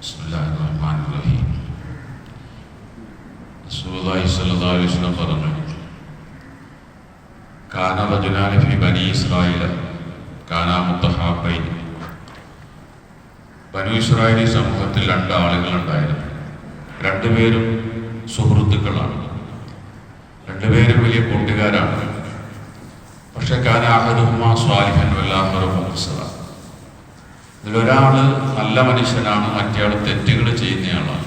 بسم الله الرحمن الرحيم റസൂലുള്ളാഹി സ്വല്ലല്ലാഹു അലൈഹി വസല്ലം പറഞ്ഞു കാന റജുലാനി ഫി ബനി ഇസ്രായേൽ കാന മുത്തഹാബൈൻ ബനു ഇസ്രായേലി സമൂഹത്തിൽ രണ്ട് ആളുകൾ ഉണ്ടായിരുന്നു രണ്ടുപേരും സുഹൃത്തുക്കളാണ് രണ്ടുപേരും വലിയ കൂട്ടുകാരാണ് പക്ഷെ കാന അഹദുഹുമാ സ്വാലിഹൻ വല്ലാഹറു മുഹ്സറ ഇതിലൊരാൾ നല്ല മനുഷ്യനാണ് മറ്റേയാൾ തെറ്റുകൾ ചെയ്യുന്നയാളാണ്.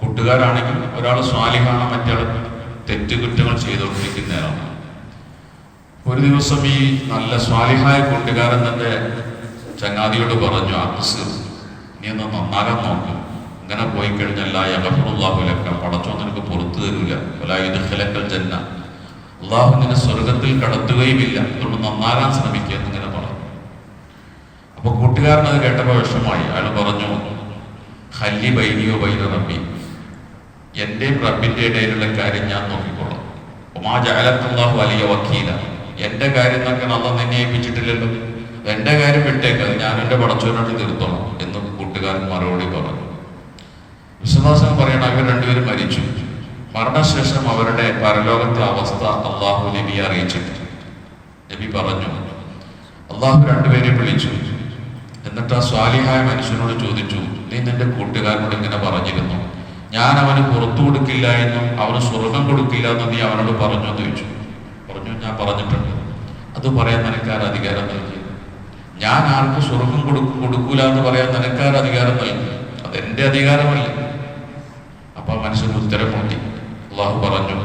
കൂട്ടുകാരാണെങ്കിൽ ഒരാൾ സ്വാലിഹാണ് മറ്റേയാൾ തെറ്റുകുറ്റങ്ങൾ ചെയ്തുകൊണ്ടിരിക്കുന്നയാളാണ്. ഒരു ദിവസം ഈ നല്ല സ്വാലിഹായ കൂട്ടുകാരൻ തന്റെ ചങ്ങാതിയോട് പറഞ്ഞു അക്സ് നീ ഒന്ന് നന്നാകാൻ നോക്കും. ഇങ്ങനെ പോയി കഴിഞ്ഞല്ല യഹഫുല്ലാഹുലക്ക പടച്ചോ നിനക്ക് പുറത്തു തരൂല. ഇത് ജന്ന. അള്ളാഹു നിന്നെ സ്വർഗത്തിൽ കടത്തുകയുമില്ല. അതുകൊണ്ട് നന്നാകാൻ ശ്രമിക്കുക എന്നിങ്ങനെ കൂട്ടുകാരൻ അത് കേട്ടപ്പോൾ വിഷമായി അയാൾ പറഞ്ഞു ഹല്ലി ബൈനിയോ ബൈന റബ്ബി. എന്റെയും റബ്ബിന്റെ ഇടയിലുള്ള കാര്യം ഞാൻ നോക്കിക്കോളാം. ഒമാ വക്കീല. എന്റെ കാര്യം എന്നൊക്കെ നല്ല നിന്നെ ഏൽപ്പിച്ചിട്ടില്ലല്ലോ. എന്റെ കാര്യം വിട്ടേക്കത് ഞാൻ എന്റെ പടച്ചവനോട് തീർത്തോളാം എന്ന് കൂട്ടുകാരൻ മറുപടി പറഞ്ഞു. വിശ്വദാസൻ പറയണം അവർ രണ്ടുപേരും മരിച്ചു. മരണശേഷം അവരുടെ പരലോകത്തെ അവസ്ഥ അള്ളാഹു നബിയെ അറിയിച്ചിട്ടു നബി പറഞ്ഞു അള്ളാഹു രണ്ടുപേരെ വിളിച്ചു. എന്നിട്ട് ആ സ്വാലിഹായ മനുഷ്യനോട് ചോദിച്ചു നീ നിന്റെ കൂട്ടുകാരനോട് ഇങ്ങനെ പറഞ്ഞിരുന്നു ഞാൻ അവന് പുറത്തു കൊടുക്കില്ല എന്നും അവന് സ്വർഗം കൊടുക്കില്ല എന്നും നീ അവനോട് പറഞ്ഞു എന്ന് ചോദിച്ചു. പറഞ്ഞു ഞാൻ പറഞ്ഞിട്ടുണ്ട്. അത് പറയാൻ നിനക്കാർ അധികാരം നൽകി. ഞാൻ ആർക്ക് സ്വർഗം കൊടുക്കും കൊടുക്കൂല എന്ന് പറയാൻ നിനക്കാർ അധികാരം നൽകി. അതെന്റെ അധികാരമല്ല? അപ്പൊ ആ മനുഷ്യൻ ഉത്തരം കൂട്ടി. അള്ളാഹു പറഞ്ഞു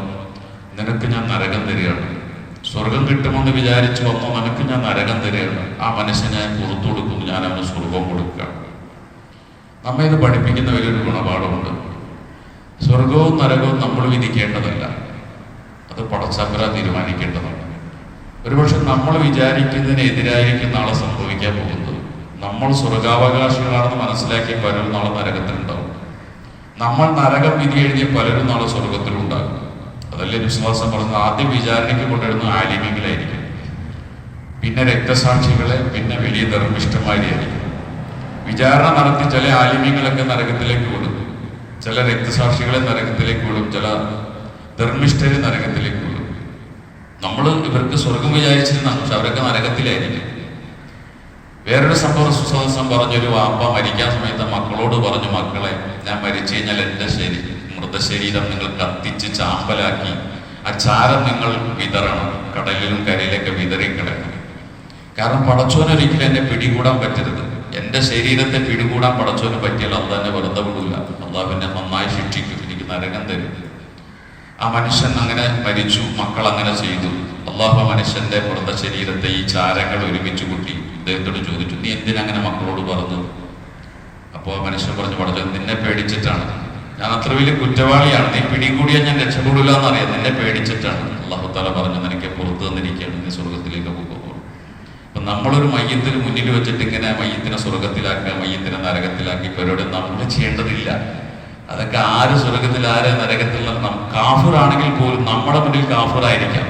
നിനക്ക് ഞാൻ നരകം തരികയാണ്. സ്വർഗം കിട്ടുമെന്ന് വിചാരിച്ചു വന്നു. നിനക്ക് ഞാൻ നരകം തരികയാണ്. ആ മനുഷ്യനെ പുറത്തു കൊടുക്കുന്നു ഞാൻ അവന് സ്വർഗം കൊടുക്കുകയാണ് നമ്മെ ഇത് പഠിപ്പിക്കുന്ന വലിയൊരു ഗുണപാഠമുണ്ട്. സ്വർഗവും നരകവും നമ്മൾ വിധിക്കേണ്ടതല്ല. അത് പടച്ചമ്പര തീരുമാനിക്കേണ്ടതാണ്. ഒരുപക്ഷെ നമ്മൾ വിചാരിക്കുന്നതിനെതിരായിരിക്കും നാളെ സംഭവിക്കാൻ പോകുന്നത്. നമ്മൾ സ്വർഗാവകാശികളാണെന്ന് മനസ്സിലാക്കിയ പലരും നാളെ നരകത്തിലുണ്ടാവും. നമ്മൾ നരകം വിധി എഴുതിയ പലരും നാളെ സ്വർഗത്തിലുണ്ടാകും. അതല്ലേ വിശ്വാസം പറഞ്ഞത്? ആദ്യം വിചാരണയ്ക്ക് കൊണ്ടുവരുന്ന ആലിംഗങ്ങളായിരിക്കും പിന്നെ രക്തസാക്ഷികളെ പിന്നെ വലിയ ധർമ്മിഷ്ഠന്മാരെയായിരിക്കും. വിചാരണ നടത്തി ചില ആലിമ്യങ്ങളൊക്കെ നരകത്തിലേക്ക് വിടും ചില രക്തസാക്ഷികളെ നരകത്തിലേക്ക് വിടും ചില ധർമ്മിഷ്ഠരെ നരകത്തിലേക്ക് വിടും നമ്മൾ ഇവർക്ക് സ്വർഗം വിചാരിച്ചിരുന്ന പക്ഷെ അവരൊക്കെ നരകത്തിലായിരിക്കും. വേറൊരു സംഭവം സുസ്വാസം പറഞ്ഞൊരു വാപ്പ മരിക്കാൻ സമയത്ത് മക്കളോട് പറഞ്ഞു മക്കളെ ഞാൻ മരിച്ചു കഴിഞ്ഞാൽ എന്റെ ശരി. മൃതശരീരം നിങ്ങൾ കത്തിച്ച് ചാമ്പലാക്കി ആ ചാരം നിങ്ങൾ വിതറണം കടലിലും കരയിലൊക്കെ വിതറി കിടക്കണം. കാരണം പടച്ചോനൊരിക്കലും എന്നെ പിടികൂടാൻ പറ്റരുത്. എന്റെ ശരീരത്തെ പിടികൂടാൻ പടച്ചോന് പറ്റിയാൽ അള്ളാഹ് എന്നെ വെറുതെ വിടൂല. അള്ളാഹ് എന്നെ നന്നായി ശിക്ഷിക്കും. എനിക്ക് നരകം തരും. ആ മനുഷ്യൻ അങ്ങനെ മരിച്ചു മക്കൾ അങ്ങനെ ചെയ്തു. അള്ളാഹു മനുഷ്യന്റെ മൃത ശരീരത്തെ ഈ ചാരങ്ങൾ ഒരുമിച്ച് കൂട്ടി ഇദ്ദേഹത്തോട് ചോദിച്ചു നീ എന്തിനങ്ങനെ മക്കളോട് പറഞ്ഞു? അപ്പോൾ ആ മനുഷ്യൻ പറഞ്ഞു പടച്ചോ നിന്നെ പേടിച്ചിട്ടാണ്. ഞാൻ അത്ര വലിയ കുറ്റവാളിയാണ്. നീ പിടികൂടിയാൽ ഞാൻ രക്ഷപ്പെടില്ല എന്നറിയാം നിന്നെ പേടിച്ചിട്ടാണ്. അള്ളാഹു താല പറഞ്ഞു നിനക്ക് പുറത്തു തന്നിരിക്കുകയാണ് നീ സ്വർഗത്തിലേക്ക് പോകുമ്പോൾ അപ്പൊ നമ്മളൊരു മയ്യത്തിന് മുന്നിൽ വെച്ചിട്ട് ഇങ്ങനെ മയ്യത്തിനെ സ്വർഗത്തിലാക്കുക മയ്യത്തിനെ നരകത്തിലാക്കി പരിപാടി നമ്മൾ ചെയ്യേണ്ടതില്ല. അതൊക്കെ ആര് സ്വർഗത്തിൽ ആര് നരകത്തിൽ കാഫിറാണെങ്കിൽ പോലും നമ്മുടെ മുന്നിൽ കാഫിറായിരിക്കാം.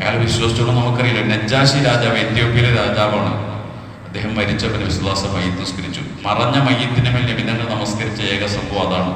അയാൾ വിശ്വസിച്ചോളം നമുക്കറിയില്ല. നജ്ജാശി രാജാവ് എത്യോപ്യയിലെ രാജാവാണ്. അദ്ദേഹം മരിച്ചവന് വിശ്വാസ മയ്യത്ത് നിസ്കരിച്ചു. മറഞ്ഞ മയ്യത്തിന് മേൽ നിബിധങ്ങൾ നമസ്കരിച്ച ഏക സംഭവം അതാണ്.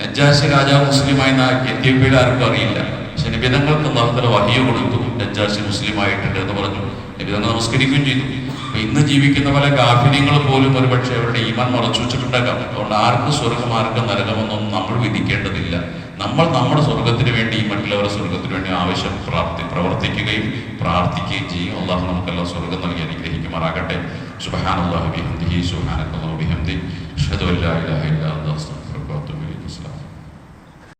നജ്ജാശി രാജാവ് മുസ്ലിമായി എത്യോപ്യയിൽ ആർക്കും അറിയില്ല. പക്ഷെ നിബിധങ്ങൾക്ക് അള്ളാഹുത്തല വഹിയ കൊടുത്തു. നജാശി മുസ്ലിം ആയിട്ടുണ്ട് എന്ന് പറഞ്ഞു. നിബിധങ്ങൾ നമസ്കരിക്കുകയും ചെയ്തു. അപ്പൊ ഇന്ന് ജീവിക്കുന്ന പല ഗാഫിര്യങ്ങൾ പോലും ഒരുപക്ഷെ അവരുടെ ഈമാൻ മറച്ചു വെച്ചിട്ടുണ്ടാകാം. അതുകൊണ്ട് ആർക്ക് സ്വർഗം ആർക്കും നരകമെന്നൊന്നും നമ്മൾ വിധിക്കേണ്ടതില്ല. നമ്മൾ നമ്മുടെ സ്വർഗത്തിന് വേണ്ടി മറ്റുള്ളവരുടെ സ്വർഗത്തിന് വേണ്ടി ആവശ്യം പ്രാർത്ഥി പ്രവർത്തിക്കുകയും പ്രാർത്ഥിക്കുകയും ചെയ്യും. അള്ളാഹു നമുക്കെല്ലാം സ്വർഗം നൽകി അനുഗ്രഹിക്കുമാറാകട്ടെ. സുബഹാൻ അള്ളാഹു ബിഹംദിഹി സുബഹാനക്കല്ലാഹു ബിഹംദി. അഷ്ഹദു അല്ലാ ഇലാഹ ഇല്ലാ